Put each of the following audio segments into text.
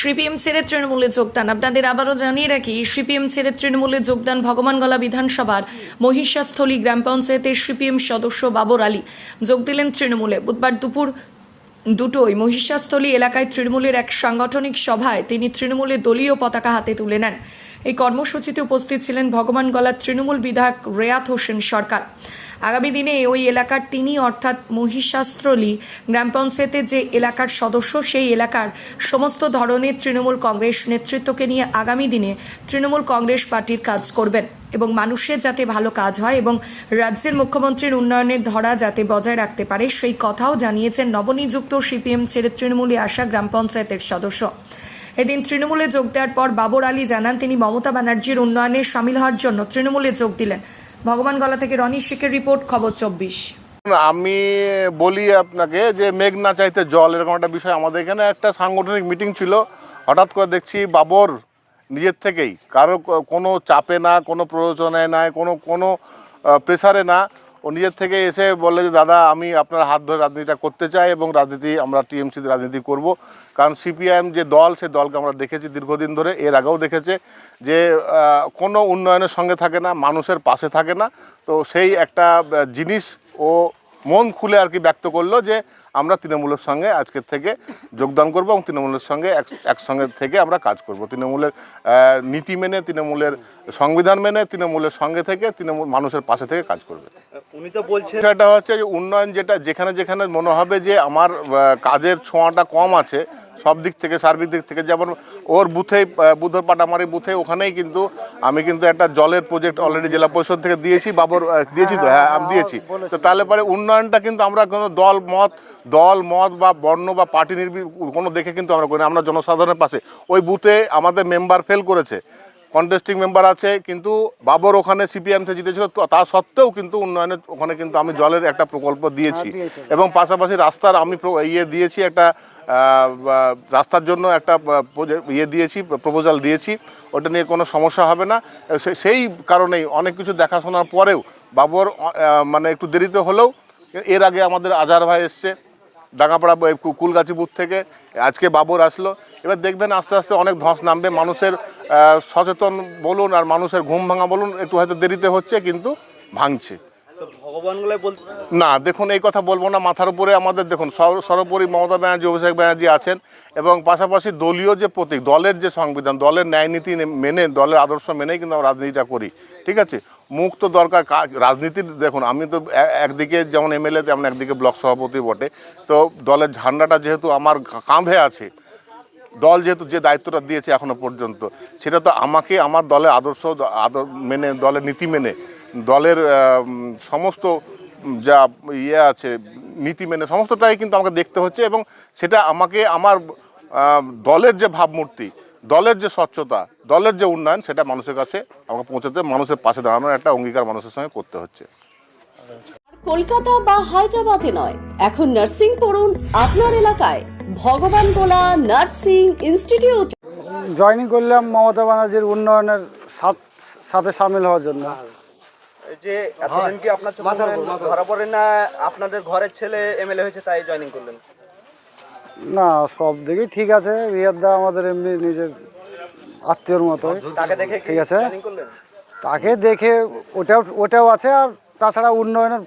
CPM ছেড়ে তৃণমূলে যোগদান। আপনাদের আবারও জানিয়ে রাখি, সিপিএম ছেড়ে তৃণমূলে যোগদান ভগবানগলা বিধানসভার মহিষাস্থলী গ্রাম পঞ্চায়েতের সিপিএম সদস্য বাবর আলী। যোগ দিলেন তৃণমূলে। বুধবার দুপুর দুটোই মহিষাস্থলী এলাকায় তৃণমূলের এক সাংগঠনিক সভায় তিনি তৃণমূলের দলীয় পতাকা হাতে তুলে নেন। এই কর্মসূচিতে উপস্থিত ছিলেন ভগবানগলার তৃণমূল বিধায়ক রেয়াত হোসেন সরকার। আগামী দিনে ওই এলাকার তিনি, অর্থাৎ মহিষাস্ত্রলী, গ্রাম পঞ্চায়েতের যে এলাকার সদস্য, সেই এলাকার সমস্ত ধরনের তৃণমূল কংগ্রেস নেতৃত্বকে নিয়ে আগামী দিনে তৃণমূল কংগ্রেস পার্টির কাজ করবেন এবং মানুষের যাতে ভালো কাজ হয় এবং রাজ্যের মুখ্যমন্ত্রীর উন্নয়নের ধরা যাতে বজায় রাখতে পারে, সেই কথাও জানিয়েছেন নবনিযুক্ত সিপিএম ছেড়ে তৃণমূলে আসা গ্রাম পঞ্চায়েতের সদস্য। এদিন তৃণমূলে যোগ দেওয়ার পর বাবর আলী জানান, তিনি মমতা ব্যানার্জির উন্নয়নে সামিল হওয়ার জন্য তৃণমূলে যোগ দিলেন। ভগবানগলা থেকে রনি শেখের রিপোর্ট, খবর চব্বিশ। আমি বলি আপনাকে যে মেঘ না চাইতে জল, এরকম একটা বিষয় আমাদের এখানে একটা সাংগঠনিক মিটিং ছিল। হঠাৎ করে দেখছি বাবর নিজের থেকেই, কারও কোনো চাপে না, কোনো প্রয়োজনে নাই, কোনো কোনো প্রেসারে না। ও নিজের থেকে এসে বললে যে, দাদা, আমি আপনার হাত ধরে রাজনীতিটা করতে চাই এবং রাজনীতি আমরা টিএমসিতে রাজনীতি করব। কারণ সিপিআইএম যে দল, সে দলকে আমরা দেখেছি দীর্ঘদিন ধরে, এর আগেও দেখেছে যে কোনো উন্নয়নের সঙ্গে থাকে না, মানুষের পাশে থাকে না। তো সেই একটা জিনিস ও মন খুলে আর কি ব্যক্ত করল যে, আমরা তৃণমূলের সঙ্গে আজকের থেকে যোগদান করব এবং তৃণমূলের সঙ্গে এক- একসঙ্গে থেকে আমরা কাজ করব। তৃণমূলের নীতি মেনে, তৃণমূলের সংবিধান মেনে, তৃণমূলের সঙ্গে থেকে তৃণমূল মানুষের পাশে থেকে কাজ করবে। উনি তো বলছেন বিষয়টা হচ্ছে যে উন্নয়ন যেটা যেখানে যেখানে মনে হবে যে আমার কাজের ছোঁয়াটা কম আছে সব দিক থেকে সার্বিক দিক থেকে যেমন ওর বুথেই বুধর পাটামারি বুথে ওখানেই কিন্তু আমি কিন্তু একটা জলের প্রজেক্ট অলরেডি জেলা পরিষদ থেকে দিয়েছি বাবর দিয়েছি তো হ্যাঁ আমি দিয়েছি। তো তাহলে পরে উন্নয়নটা কিন্তু আমরা কোনো দল মত দল মত বা বর্ণ বা পার্টি নির্বি কোনো দেখে কিন্তু আমরা করি। আমরা জনসাধারণের পাশে। ওই বুথে আমাদের মেম্বার ফেল করেছে। কন্টেস্টিং মেম্বার আছে কিন্তু বাবর ওখানে সিপিএম থেকে জিতেছিল তো তা সত্ত্বেও কিন্তু উন্নয়নের ওখানে কিন্তু আমি জলের একটা প্রকল্প দিয়েছি। এবং পাশাপাশি রাস্তার আমি ইয়ে দিয়েছি একটা রাস্তার জন্য একটা ইয়ে দিয়েছি প্রপোজাল দিয়েছি। ওটা নিয়ে কোনো সমস্যা হবে না। সে- সেই কারণেই অনেক কিছু দেখাশোনার পরেও বাবর মানে একটু দেরিতে হলেও এর আগে আমাদের আজহার ভাই এসছে ডাঙ্গাপাড়া ব- কুলগাছি বুথ থেকে। আজকে বাবর আসলো। এবার দেখবেন আস্তে আস্তে অনেক ধস নামবে মানুষের সচেতন বলুন আর মানুষের ঘুম ভাঙা বলুন একটু হয়তো দেরিতে হচ্ছে কিন্তু ভাঙছে। না দেখুন এই কথা বলব না মাথার উপরে আমাদের দেখুন সর- সর্বোপরি মমতা ব্যানার্জি অভিষেক ব্যানার্জি আছেন এবং পাশাপাশি দলীয় যে প্রতীক দলের যে সংবিধান দলের ন্যায় নীতি মেনে দলের আদর্শ মেনেই কিন্তু আমরা রাজনীতিটা করি ঠিক আছে? মুখ তো দরকার রাজনীতির দেখুন আমি তো একদিকে যেমন এমএলএ তেমন একদিকে ব্লক সভাপতি বটে তো দলের ঝান্ডাটা যেহেতু আমার কাঁধে আছে দল যেহেতু যে দায়িত্বটা দিয়েছে এখনও পর্যন্ত, সেটা তো আমাকে, আমার দলের আদর্শ, আদর মেনে, দলের নীতি মেনে, দলের সমস্ত যা ইয়ে আছে, নীতি মেনে, সমস্তটাই কিন্তু আমাকে দেখতে হচ্ছে এবং সেটা আমাকে, আমার দলের যে ভাবমূর্তি, দলের যে স্বচ্ছতা, দলের যে উন্নয়ন, সেটা মানুষের কাছে আমাকে পৌঁছাতে, মানুষের পাশে দাঁড়ানোর একটা অঙ্গীকার মানুষের সঙ্গে করতে হচ্ছে। কলকাতা বা হায়দ্রাবাদে নয়, এখন নার্সিং পড়ুন আপনার এলাকায়। ভগবান গোলা নার্সিং ইনস্টিটিউট। জয়েনিং করলাম মমতা ব্যানার্জির উন্নয়নের সাথ- সাথে সামিল হওয়ার জন্য। এই যে এতদিন কি আপনার চোখে ধরা পড়ে না? আপনাদের ঘরের ছেলে এমএলএ হয়েছে তাই জয়েনিং করলেন। না সব দিকেই ঠিক আছে। রিয়াদা আমাদের এমনি নিজের আত্মীয়র মতো। তাকে দেখে ঠিক আছে। তাকে দেখে ওটাও ওটাও আছে আর তাছাড়া উন্নয়নের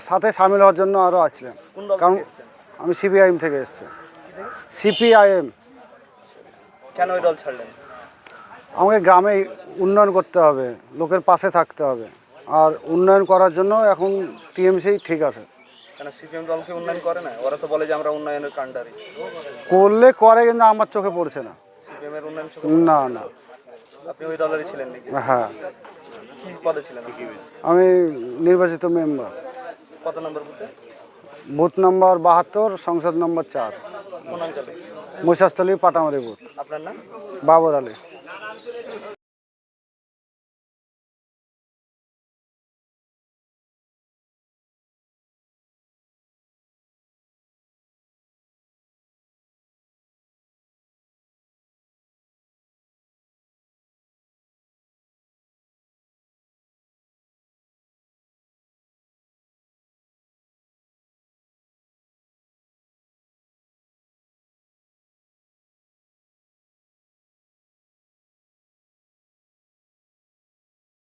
সাথে সামিল হওয়ার জন্য আরও আসছিলাম। কারণ? আমি সিপিআইএম থেকে এসেছি। সিপিআইএম। কেন ওই দল ছাড়লেন? আমাকে গ্রামে উন্নয়ন করতে হবে লোকের পাশে থাকতে হবে। আর উন্নয়ন করার জন্য এখন টিএমসি ঠিক আছে। কেন সিপিএম দলকে উন্নয়ন করে না? ওরা তো বলে যে আমরা উন্নয়নের কাণ্ডারি। করলে করে কিন্তু আমার চোখে পড়ছে না। উন্নয়ন না। না। আপনি ওই দলেরই ছিলেন নাকি? হ্যাঁ। কি পদে ছিলেন? আমি নির্বাচিত মেম্বার। কত নম্বর বুথে? বুথ নম্বর বাহাত্তর সংসদ নম্বর চার। কোন অঞ্চলে? মহিষাস্থলী পাটামারি বুথ আপনার নাম? বাবর আলী।